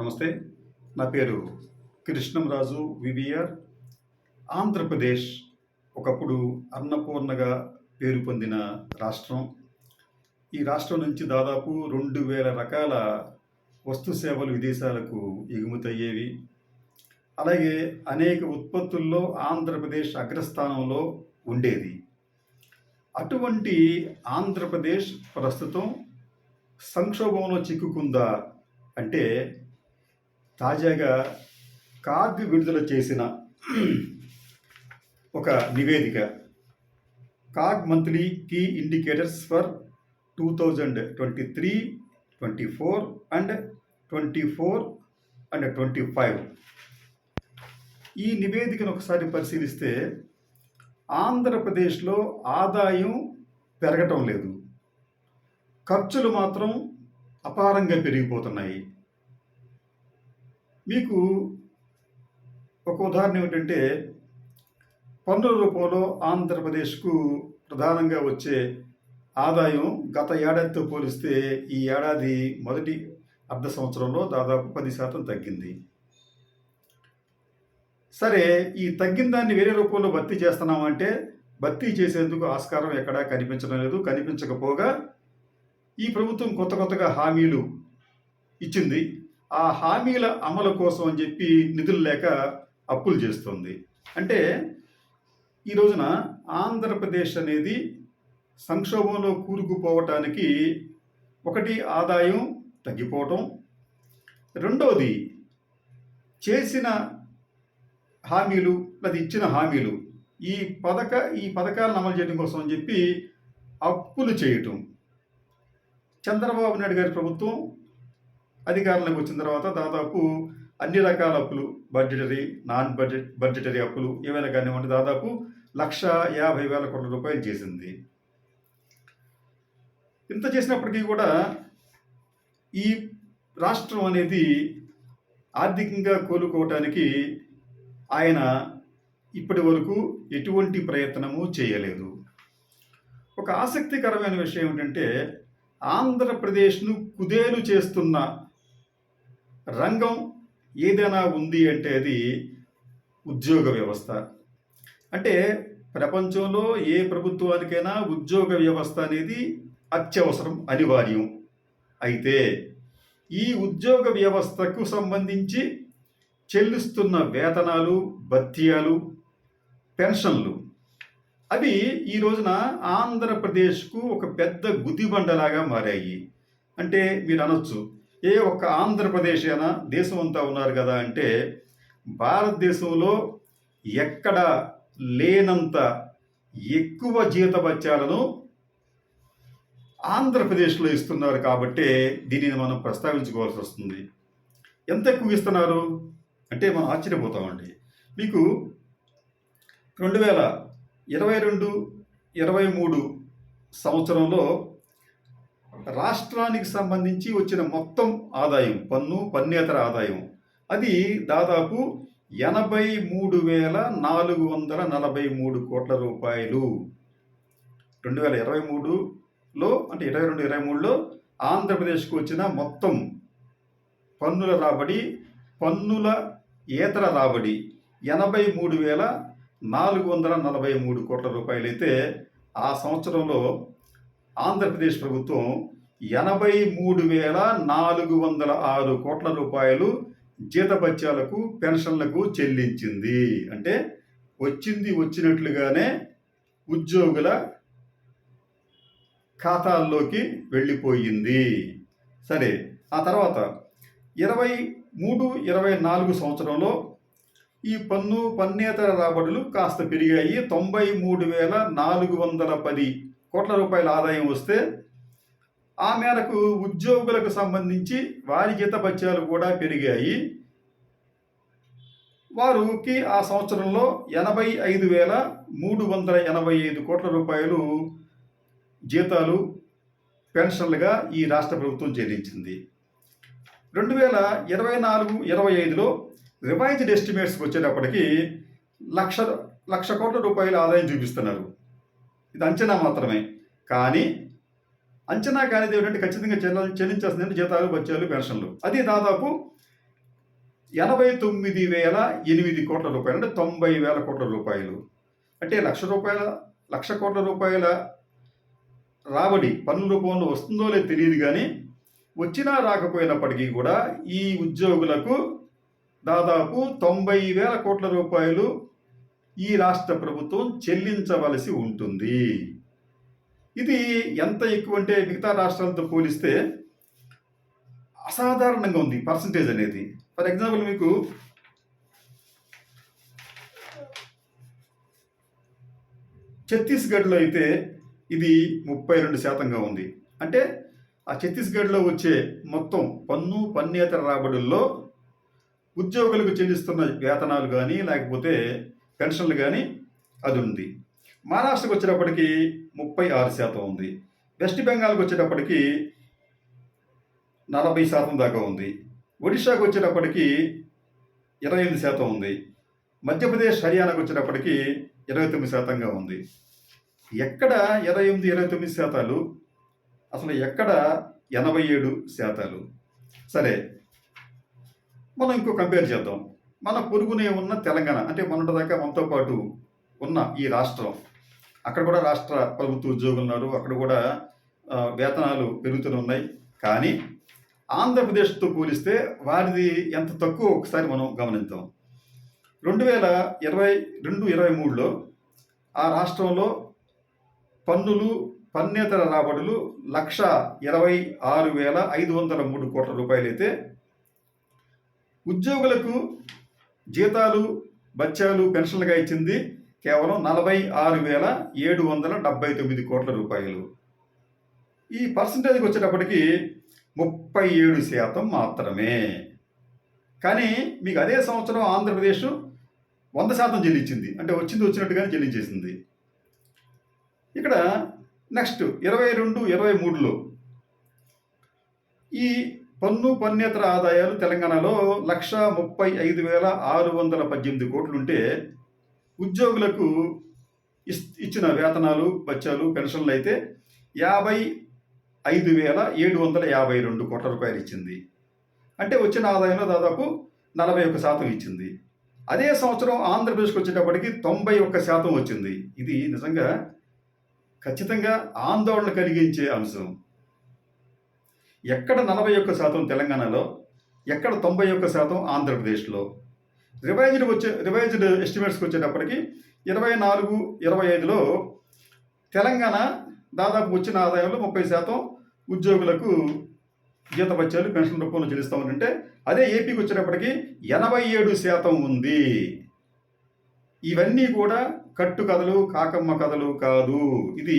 నమస్తే. నా పేరు కృష్ణంరాజు వివిఆర్. ఆంధ్రప్రదేశ్ ఒకప్పుడు అన్నపూర్ణగా పేరు పొందిన రాష్ట్రం. ఈ రాష్ట్రం నుంచి దాదాపు రెండు వేల రకాల వస్తు సేవలు విదేశాలకు ఎగుమతయ్యేవి. అలాగే అనేక ఉత్పత్తుల్లో ఆంధ్రప్రదేశ్ అగ్రస్థానంలో ఉండేది. అటువంటి ఆంధ్రప్రదేశ్ ప్రస్తుతం సంక్షోభంలో చిక్కుకుందా అంటే తాజాగా కార్గ్ విడుదల చేసిన ఒక నివేదిక. కార్గ్ monthly key indicators for two thousand twenty three twenty four and twenty four and twenty five. ఈ నివేదికను ఒకసారి పరిశీలిస్తే ఆంధ్రప్రదేశ్లో ఆదాయం పెరగటం లేదు. ఖర్చులు మాత్రం అపారంగా పెరిగిపోతున్నాయి. మీకు ఒక ఉదాహరణ ఏమిటంటే పన్నుల రూపంలో ఆంధ్రప్రదేశ్కు ప్రధానంగా వచ్చే ఆదాయం గత ఏడాదితో పోలిస్తే ఈ ఏడాది మొదటి అర్ధ సంవత్సరంలో దాదాపు పది శాతం తగ్గింది. సరే ఈ తగ్గిన దాన్ని వేరే రూపంలో భర్తీ చేస్తున్నామంటే భర్తీ చేసేందుకు ఆస్కారం ఎక్కడా కనిపించడం లేదు. కనిపించకపోగా ఈ ప్రభుత్వం కొత్త కొత్తగా హామీలు ఇచ్చింది. ఆ హామీల అమలు కోసం అని చెప్పి నిధులు లేక అప్పులు చేస్తుంది. అంటే ఈ రోజున ఆంధ్రప్రదేశ్ అనేది సంక్షోభంలో కూరుకుపోవటానికి ఒకటి ఆదాయం తగ్గిపోవటం. రెండవది చేసిన హామీలు అది ఇచ్చిన హామీలు ఈ పథక ఈ పథకాలను అమలు చేయడం కోసం అని చెప్పి అప్పులు చేయటం. చంద్రబాబు నాయుడు గారి ప్రభుత్వం అధికారంలోకి వచ్చిన తర్వాత దాదాపు అన్ని రకాల అప్పులు బడ్జెటరీ నాన్ బడ్జెట్ బడ్జెటరీ అప్పులు ఏమైనా కానివ్వండి దాదాపు లక్ష యాభై వేల కోట్ల రూపాయలు చేసింది. ఇంత చేసినప్పటికీ కూడా ఈ రాష్ట్రం అనేది ఆర్థికంగా కోలుకోవటానికి ఆయన ఇప్పటి వరకు ఎటువంటి ప్రయత్నము చేయలేదు. ఒక ఆసక్తికరమైన విషయం ఏమిటంటే ఆంధ్రప్రదేశ్ను కుదేలు చేస్తున్న రంగం ఏదైనా ఉంది అంటే అది ఉద్యోగ వ్యవస్థ. అంటే ప్రపంచంలో ఏ ప్రభుత్వానికైనా ఉద్యోగ వ్యవస్థ అనేది అత్యవసరం అనివార్యం. అయితే ఈ ఉద్యోగ వ్యవస్థకు సంబంధించి చెల్లిస్తున్న వేతనాలు భత్యాలు పెన్షన్లు అవి ఈ రోజున ఆంధ్రప్రదేశ్కు ఒక పెద్ద గుదిబండలాగా మారాయి. అంటే మీరు అనొచ్చు ఏ ఒక్క ఆంధ్రప్రదేశ్ అయినా దేశం అంతా ఉన్నారు కదా అంటే భారతదేశంలో ఎక్కడ లేనంత ఎక్కువ జీతభత్యాలను ఆంధ్రప్రదేశ్లో ఇస్తున్నారు కాబట్టి దీనిని మనం ప్రస్తావించుకోవాల్సి వస్తుంది. ఎంత ఎక్కువ ఇస్తున్నారు? అంటే మనం ఆశ్చర్యపోతామండి. మీకు రెండు వేల ఇరవై రెండు ఇరవై మూడు సంవత్సరంలో రాష్ట్రానికి సంబంధించి వచ్చిన మొత్తం ఆదాయం పన్ను పన్నేతర ఆదాయం. అది దాదాపు ఎనభై మూడు వేల నాలుగు వందల నలభై మూడు కోట్ల రూపాయలు. రెండు వేల ఇరవై మూడులో అంటే ఇరవై రెండు ఇరవై మూడులో ఆంధ్రప్రదేశ్కు వచ్చిన మొత్తం పన్నుల రాబడి పన్నుల ఏతర రాబడి ఎనభై మూడు వేల నాలుగు వందల నలభై మూడు కోట్ల రూపాయలైతే ఆ సంవత్సరంలో ఆంధ్రప్రదేశ్ ప్రభుత్వం ఎనభై మూడు వేల నాలుగు వందల ఆరు కోట్ల రూపాయలు జీతభత్యాలకు పెన్షన్లకు చెల్లించింది. అంటే వచ్చింది వచ్చినట్లుగానే ఉద్యోగుల ఖాతాల్లోకి వెళ్ళిపోయింది. సరే ఆ తర్వాత ఇరవై మూడు ఇరవై నాలుగు సంవత్సరంలో ఈ పన్ను పన్నేతర రాబడులు కాస్త పెరిగాయి. తొంభై మూడు వేల నాలుగు వందల పది కోట్ల రూపాయల ఆదాయం వస్తే ఆ మేరకు ఉద్యోగులకు సంబంధించి వారి జీతభత్యాలు కూడా పెరిగాయి. వారికి ఆ సంవత్సరంలో ఎనభై ఐదు వేల మూడు వందల ఎనభై ఐదు కోట్ల రూపాయలు జీతాలు పెన్షన్లుగా ఈ రాష్ట్ర ప్రభుత్వం చెల్లించింది. రెండు వేల ఇరవై నాలుగు ఇరవై ఐదులో రివైజ్డ్ ఎస్టిమేట్స్కి వచ్చేటప్పటికి లక్ష లక్ష కోట్ల రూపాయల ఆదాయం చూపిస్తున్నారు. ఇది అంచనా మాత్రమే. కానీ అంచనా కానిది ఏమిటంటే ఖచ్చితంగా చెల్ల చెల్లించాల్సిందంటే? జీతాలు బత్యాలు పెన్షన్లు. అది దాదాపు ఎనభై తొమ్మిది వేల ఎనిమిది కోట్ల రూపాయలు. అంటే తొంభై వేల కోట్ల రూపాయలు. అంటే లక్ష రూపాయల లక్ష కోట్ల రూపాయల రాబడి పన్ను రూపంలో వస్తుందో లేదో తెలియదు కానీ వచ్చినా రాకపోయినప్పటికీ కూడా ఈ ఉద్యోగులకు దాదాపు తొంభై వేల కోట్ల రూపాయలు ఈ రాష్ట్ర ప్రభుత్వం చెల్లించవలసి ఉంటుంది. ఇది ఎంత ఎక్కువ అంటే మిగతా రాష్ట్రాలతో పోలిస్తే అసాధారణంగా ఉంది పర్సంటేజ్ అనేది. ఫర్ ఎగ్జాంపుల్ మీకు ఛత్తీస్గఢ్లో అయితే ఇది ముప్పై రెండు శాతంగా ఉంది. అంటే ఆ ఛత్తీస్గఢ్లో వచ్చే మొత్తం పన్ను పన్నేతర రాబడుల్లో ఉద్యోగులకు చెల్లిస్తున్న వేతనాలు కానీ లేకపోతే పెన్షన్లు కానీ అది ఉంది. మహారాష్ట్రకు వచ్చేటప్పటికి ముప్పై ఆరు శాతం ఉంది. వెస్ట్ బెంగాల్కి వచ్చేటప్పటికి నలభై శాతం దాకా ఉంది. ఒడిశాకు వచ్చేటప్పటికి ఇరవై ఎనిమిది శాతం ఉంది. మధ్యప్రదేశ్ హర్యానాకు వచ్చేటప్పటికి ఇరవై తొమ్మిది శాతంగా ఉంది. ఎక్కడ ఇరవై ఎనిమిది ఇరవై తొమ్మిది శాతాలు? అసలు ఎక్కడ ఎనభై ఏడు శాతాలు? సరే మనం ఇంకో కంపేర్ చేద్దాం. మన పొరుగునే ఉన్న తెలంగాణ అంటే మొన్నటిదాకా మనతో పాటు ఉన్న ఈ రాష్ట్రం అక్కడ కూడా రాష్ట్ర ప్రభుత్వ ఉద్యోగులు ఉన్నారు అక్కడ కూడా వేతనాలు పెరుగుతూనే ఉన్నాయి. కానీ ఆంధ్రప్రదేశ్తో పోలిస్తే వారిది ఎంత తక్కువ ఒకసారి మనం గమనిద్దాం. రెండు వేల ఇరవై రెండు ఇరవై మూడులో ఆ రాష్ట్రంలో పన్నులు పన్నేతర రాబడులు లక్ష ఇరవై ఆరు వేల ఐదు వందల మూడు కోట్ల రూపాయలైతే ఉద్యోగులకు జీతాలు బత్యాలు పెన్షన్లుగా ఇచ్చింది కేవలం నలభై ఆరు వేల ఏడు వందల డెబ్బై తొమ్మిది కోట్ల రూపాయలు. ఈ పర్సంటేజ్కి వచ్చేటప్పటికి ముప్పై ఏడు శాతం మాత్రమే. కానీ మీకు అదే సంవత్సరం ఆంధ్రప్రదేశ్ వంద శాతం చెల్లించింది. అంటే వచ్చింది వచ్చినట్టుగానే చెల్లించేసింది. ఇక్కడ నెక్స్ట్ ఇరవై రెండు ఇరవై మూడులో ఈ పన్ను పన్నేతర ఆదాయాలు తెలంగాణలో లక్ష ముప్పై ఐదు వేల ఆరు వందల పద్దెనిమిది కోట్లుంటే ఉద్యోగులకు ఇస్ ఇచ్చిన వేతనాలు బచ్చాలు పెన్షన్లు అయితే యాభై ఐదు వేల ఏడు వందల యాభై రెండు కోట్ల రూపాయలు ఇచ్చింది. అంటే వచ్చిన ఆదాయంలో దాదాపు నలభై ఒక్క శాతం ఇచ్చింది. అదే సంవత్సరం ఆంధ్రప్రదేశ్కి వచ్చేటప్పటికి తొంభై ఒక్క శాతం వచ్చింది. ఇది నిజంగా ఖచ్చితంగా ఆందోళన కలిగించే అంశం. ఎక్కడ నలభై ఒక్క శాతం తెలంగాణలో ఎక్కడ తొంభై ఒక్క శాతం ఆంధ్రప్రదేశ్లో? రివైజ్డ్ వచ్చే రివైజ్డ్ ఎస్టిమేట్స్కి వచ్చేటప్పటికి ఇరవై నాలుగు ఇరవై ఐదులో తెలంగాణ దాదాపు వచ్చిన ఆదాయంలో ముప్పై శాతం ఉద్యోగులకు జీతభత్యాలు పెన్షన్ రూపంలో చెల్లిస్తామంటే అదే ఏపీకి వచ్చేటప్పటికి ఎనభై ఏడు శాతం ఉంది. ఇవన్నీ కూడా కట్టు కథలు కాకమ్మ కథలు కాదు. ఇది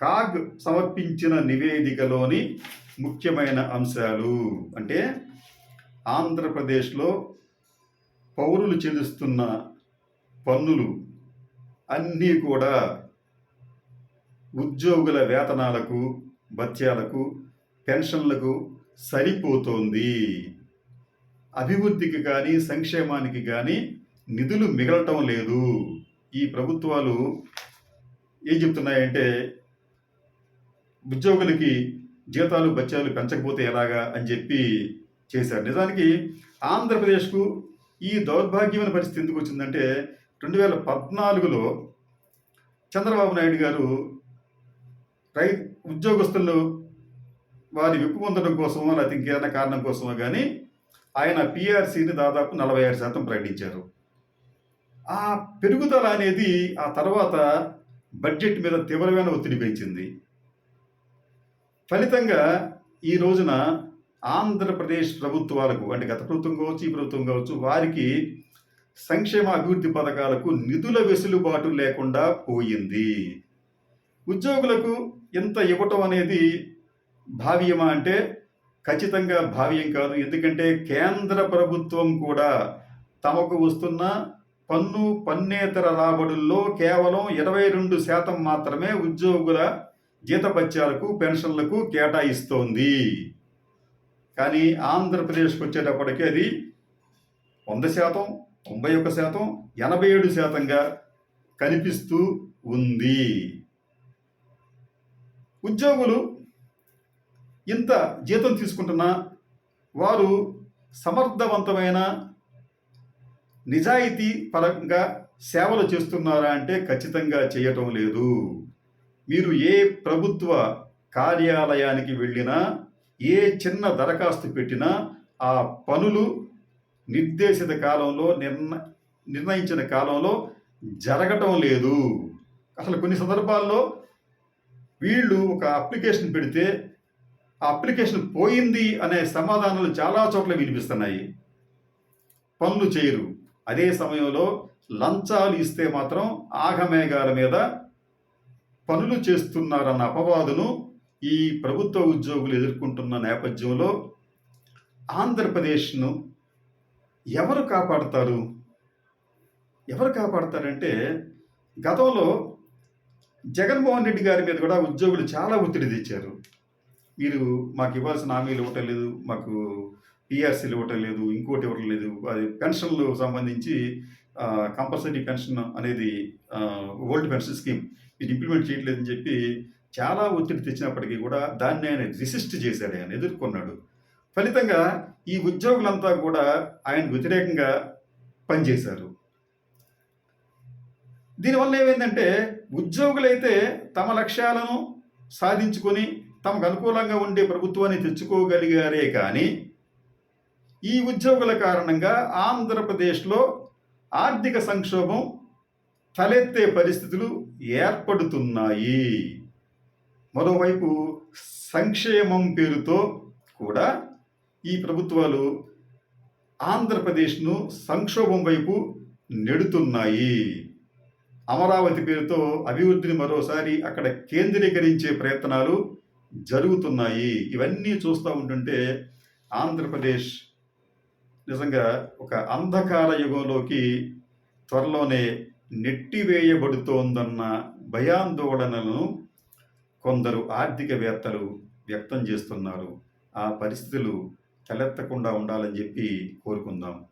కాగ్ సమర్పించిన నివేదికలోని ముఖ్యమైన అంశాలు. అంటే ఆంధ్రప్రదేశ్లో పౌరులు చెల్లిస్తున్న పన్నులు అన్నీ కూడా ఉద్యోగుల వేతనాలకు భత్యాలకు పెన్షన్లకు సరిపోతోంది. అభివృద్ధికి కానీ సంక్షేమానికి కానీ నిధులు మిగలటం లేదు. ఈ ప్రభుత్వాలు ఏం చెప్తున్నాయంటే ఉద్యోగులకి జీతాలు బత్యాలు పెంచకపోతే ఎలాగా అని చెప్పి చేశారు. నిజానికి ఆంధ్రప్రదేశ్కు ఈ దౌర్భాగ్యమైన పరిస్థితి ఎందుకు వచ్చిందంటే రెండు వేల పద్నాలుగులో చంద్రబాబు నాయుడు గారు రై ఉద్యోగస్తులు వారి విప్పు పొందడం కోసమో లేకపోతే ఇంకేదైనా కారణం కోసమో కానీ ఆయన పిఆర్సీని దాదాపు నలభై ఆరు శాతం ప్రకటించారు. ఆ పెరుగుదల అనేది ఆ తర్వాత బడ్జెట్ మీద తీవ్రమైన ఒత్తిడి పెంచింది. ఫలితంగా ఈ రోజున ఆంధ్రప్రదేశ్ ప్రభుత్వాలకు అంటే గత ప్రభుత్వం కావచ్చు ఈ ప్రభుత్వం కావచ్చు వారికి సంక్షేమ అభివృద్ధి పథకాలకు నిధుల వెసులుబాటు లేకుండా పోయింది. ఉద్యోగులకు ఎంత ఇవ్వటం అనేది భావ్యమా అంటే ఖచ్చితంగా భావ్యం కాదు. ఎందుకంటే కేంద్ర ప్రభుత్వం కూడా తమకు వస్తున్న పన్ను పన్నేతర రాబడుల్లో కేవలం ఇరవై రెండు శాతం మాత్రమే ఉద్యోగుల జీతభత్యాలకు పెన్షన్లకు కేటాయిస్తోంది. కానీ ఆంధ్రప్రదేశ్కి వచ్చేటప్పటికి అది వంద శాతం తొంభై ఒక్క శాతం ఎనభై ఏడు శాతంగా కనిపిస్తూ ఉంది. ఉద్యోగులు ఇంత జీతం తీసుకుంటున్నా వారు సమర్థవంతమైన నిజాయితీ పరంగా సేవలు చేస్తున్నారా అంటే ఖచ్చితంగా చేయటం లేదు. మీరు ఏ ప్రభుత్వ కార్యాలయానికి వెళ్ళినా ఏ చిన్న దరఖాస్తు పెట్టినా ఆ పనులు నిర్దేశిత కాలంలో నిర్ణ నిర్ణయించిన కాలంలో జరగటం లేదు. అసలు కొన్ని సందర్భాల్లో వీళ్ళు ఒక అప్లికేషన్ పెడితే ఆ అప్లికేషన్ పోయింది అనే సమాధానాలు చాలా చోట్ల వినిపిస్తున్నాయి. పనులు చేయరు. అదే సమయంలో లంచాలు ఇస్తే మాత్రం ఆగమేఘాల మీద పనులు చేస్తున్నారన్న అపవాదును ఈ ప్రభుత్వ ఉద్యోగులు ఎదుర్కొంటున్న నేపథ్యంలో ఆంధ్రప్రదేశ్ను ఎవరు కాపాడతారు? ఎవరు కాపాడతారంటే గతంలో జగన్మోహన్ రెడ్డి గారి మీద కూడా ఉద్యోగులు చాలా ఒత్తిడి తెచ్చారు. మీరు మాకు ఇవ్వాల్సిన హామీలు ఇవ్వటం లేదు మాకు పిఆర్సీలు ఇవ్వటం లేదు ఇంకోటి ఇవ్వటం లేదు. అది పెన్షన్లు సంబంధించి కంపల్సరీ పెన్షన్ అనేది ఓల్డ్ పెన్షన్ స్కీమ్ ఇది ఇంప్లిమెంట్ చేయట్లేదని చెప్పి చాలా ఒత్తిడి తెచ్చినప్పటికీ కూడా దాన్ని ఆయన రిసిస్ట్ చేశాడు ఆయన ఎదుర్కొన్నాడు. ఫలితంగా ఈ ఉద్యోగులంతా కూడా ఆయన వ్యతిరేకంగా పనిచేశారు. దీనివల్ల ఏమైందంటే ఉద్యోగులైతే తమ లక్ష్యాలను సాధించుకొని తమకు అనుకూలంగా ఉండే ప్రభుత్వాన్ని తెచ్చుకోగలిగారే కానీ ఈ ఉద్యోగుల కారణంగా ఆంధ్రప్రదేశ్లో ఆర్థిక సంక్షోభం తలెత్తే పరిస్థితులు ఏర్పడుతున్నాయి. మరోవైపు సంక్షేమం పేరుతో కూడా ఈ ప్రభుత్వాలు ఆంధ్రప్రదేశ్ను సంక్షోభం వైపు నెడుతున్నాయి. అమరావతి పేరుతో అభివృద్ధిని మరోసారి అక్కడ కేంద్రీకరించే ప్రయత్నాలు జరుగుతున్నాయి. ఇవన్నీ చూస్తూ ఉంటుంటే ఆంధ్రప్రదేశ్ నిజంగా ఒక అంధకార యుగంలోకి త్వరలోనే నెట్టివేయబడుతోందన్న భయాందోళనలను కొందరు ఆర్థికవేత్తలు వ్యక్తం చేస్తున్నారు. ఆ పరిస్థితులు తలెత్తకుండా ఉండాలని చెప్పి కోరుకుందాం.